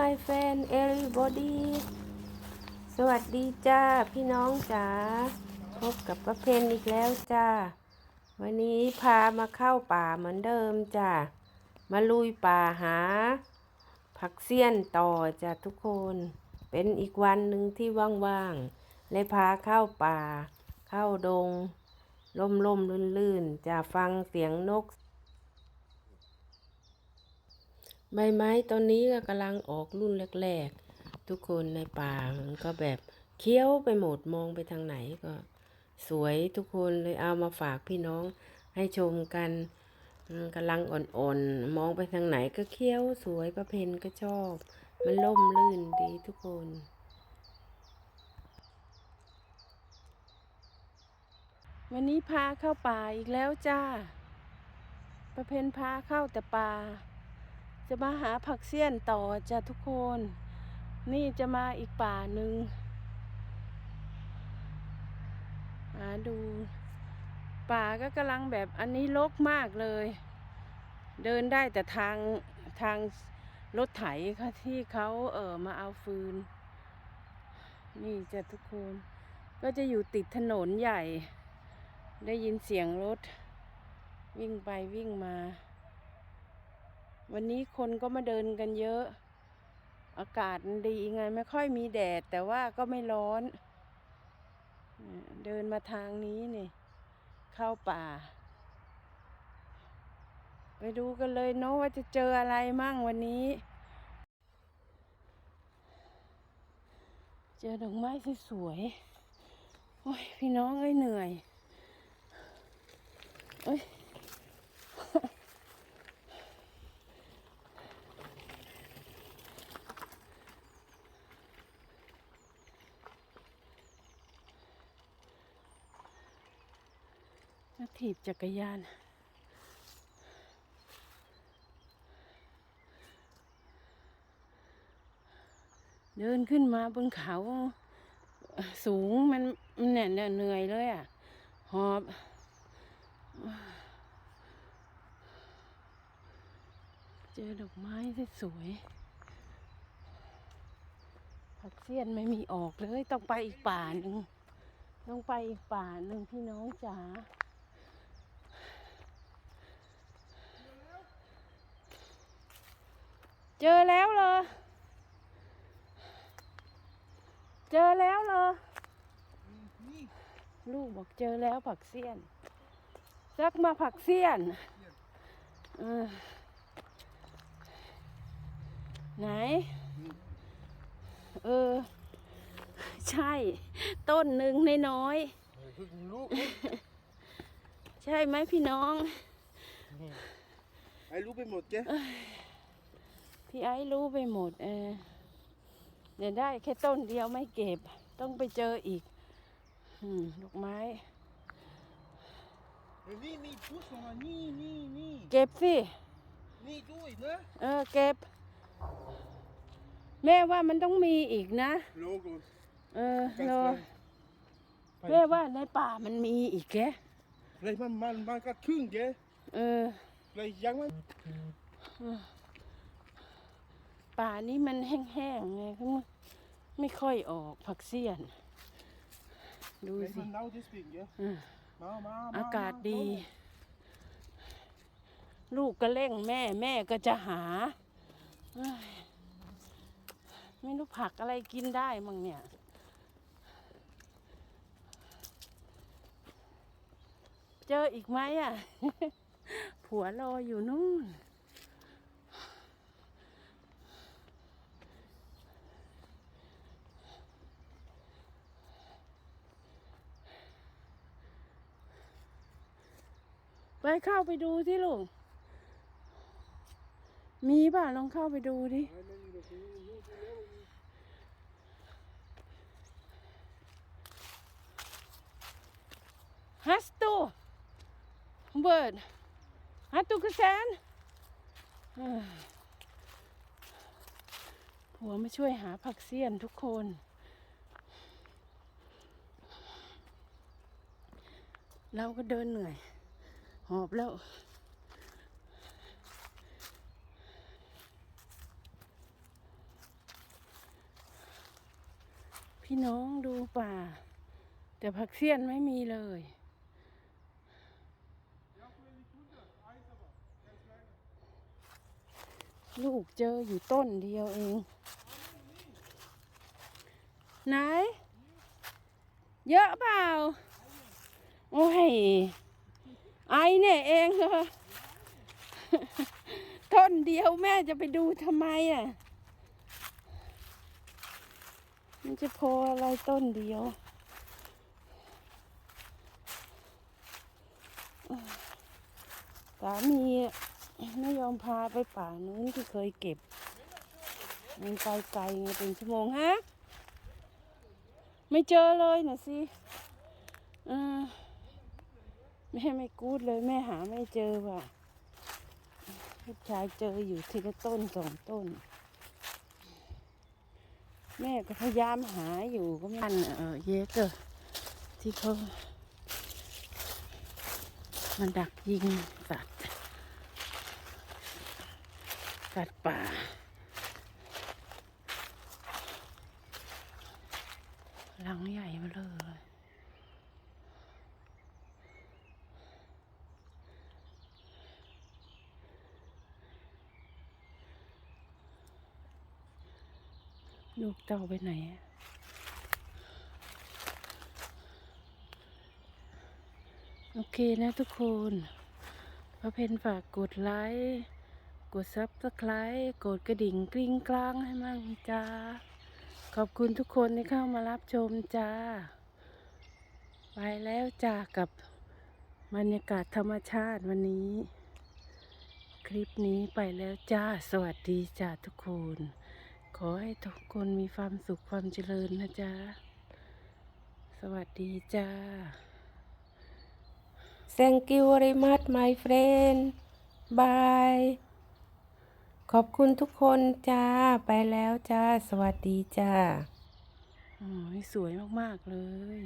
my friend everybody สวัสดีจ้า พี่น้องจ๋า พบกับป้าเพนอีกแล้วจ้า วันนี้พามาเข้าป่าเหมือนเดิมจ้า มาลุยป่าหา ผักเสี้ยนต่อจ้ะทุกคน เป็นอีกวันหนึ่งที่ว่างๆเลยพาเข้าป่า เข้าดง ล่มล่มลื่นลื่นๆจะฟังเสียงนก ใบไม้ตอนนี้ก็กำลังออกรุ่นแรกๆ ทุกคนในป่ามันก็แบบเคี้ยวไปหมดมองไปทางไหนก็ สวยทุกคนเลยเอามาฝากพี่น้องให้ชมกันกำลังอ่อนๆ มองไปทางไหนก็เคี้ยวสวยประเพนก็ชอบ มันล่มลื่นดีทุกคนวันนี้พาเข้าป่าอีกแล้วจ้า ประเพนพาเข้าแต่ป่า จะมาหาผักเสี้ยนต่อจ้ะทุกคน นี่จะมาอีกป่าหนึ่งหาดู ป่าก็กำลังแบบอันนี้รกมากเลย เดินได้แต่ทางทางรถไถค่ะที่เขาเออมาเอาฟืน นี่จะทุกคน ก็จะอยู่ติดถนนใหญ่ ได้ยินเสียงรถ วิ่งไปวิ่งมา วันนี้คนก็มาเดินกันเยอะ อากาศดีไงไม่ค่อยมีแดด แต่ว่าก็ไม่ร้อน เดินมาทางนี้นี่เข้าป่า ไปดูกันเลยเนาะว่าจะเจออะไรมั่งวันนี้ เจอดอกไม้สวยๆโอ้ยพี่น้องเอ้ยเหนื่อยเอ้ย ถีบจักรยาน เดินขึ้นมาบนเขาสูงมันมันเนี่ยเนี่ยเหนื่อยเลยอะ หอบเจอดอกไม้ที่สวยผักเสี้ยนไม่มีออกเลย ต้องไปอีกป่าหนึ่งต้องไปอีกป่าหนึ่งพี่น้องจ๋า เจอแล้วเหรอ เจอแล้วเหรอ ลูกบอกเจอแล้วผักเสี้ยนซักมาผักเสี้ยนเออไหน เออ ใช่ ต้นหนึ่งในน้อยเพิ่งลูกๆใช่ไหมพี่น้อง ไอ้รู้ไปหมดแก พี่ไอ้รู้ไปหมด เออเดี๋ยวได้แค่ต้นเดียวไม่เก็บ ต้องไปเจออีกอืมดอกไม้เฮ้ยนี่นี่พุทธมานี่นี่นี่เก็บสินี่ด้วยนะเออเก็บ แม่ว่ามันต้องมีอีกนะโลโก้เออกัสรอเลยแม่ว่าในป่ามันมีอีกแกเลยมันมันมันก็ครึ่งแกเออเลยยังไม่ ป่านี้มันแห้งๆไงเขาไม่ไม่ค่อยออกผักเสี้ยน ดูเลยสิมันเน่าที่สิ่งแกอืมมามาอากาศดี ลูกก็เร่งแม่แม่ก็จะหาเอ้ยไม่รู้ผักอะไรกินได้มั่งเนี่ยเจออีกไหมอะ ผัวรออยู่นู่น ไปเข้าไปดูที่ลูก มีป่ะลองเข้าไปดูดิ ฮัสตูเบิร์ดฮัสตูกระแซนเอ้ยผัวมาช่วยหาผักเสี้ยนทุกคนเราก็เดินเหนื่อย หอบแล้ว พี่น้องดูป่า แต่ผักเสี้ยนไม่มีเลย ลูกเจออยู่ต้นเดียวเอง ไหน เยอะเปล่า โอ้ย ไอเนี่ยเองเหรอต้นเดียวแม่จะไปดูทำไมอะ มันจะพออะไรต้นเดียวสามีไม่ยอมพาไปป่านู้นที่เคยเก็บ มันไปไกลไงเป็นชั่วโมงฮะ ไม่เจอเลยนะสิเออ แม่ไม่กูดเลยแม่หาไม่เจอว่ะลูกชายเจออยู่ทีละต้นสองต้น แม่ก็พยายามหาอยู่ก็ไม่ทันเออเยเกอร์ที่เขามันดักยิงสัตว์สัตว์ป่าหลังใหญ่มาเลย ลูกเต่าไปไหนโอเคนะทุกคนพระเพนฝากกดไลค์ กดซับสไครต์กดกระดิ่งกริ้งกลางให้มั่งจ้า ขอบคุณทุกคนที่เข้ามารับชมจ้า ไปแล้วจ้ากับบรรยากาศธรรมชาติวันนี้ คลิปนี้ไปแล้วจ้า สวัสดีจ้าทุกคน ขอให้ทุกคนมีความสุขความเจริญนะจ๊ะ สวัสดีจ้า Thank you very much my friend bye ขอบคุณทุกคนจ้า ไปแล้วจ้า สวัสดีจ้า โอ้ยสวยมาก ๆ เลย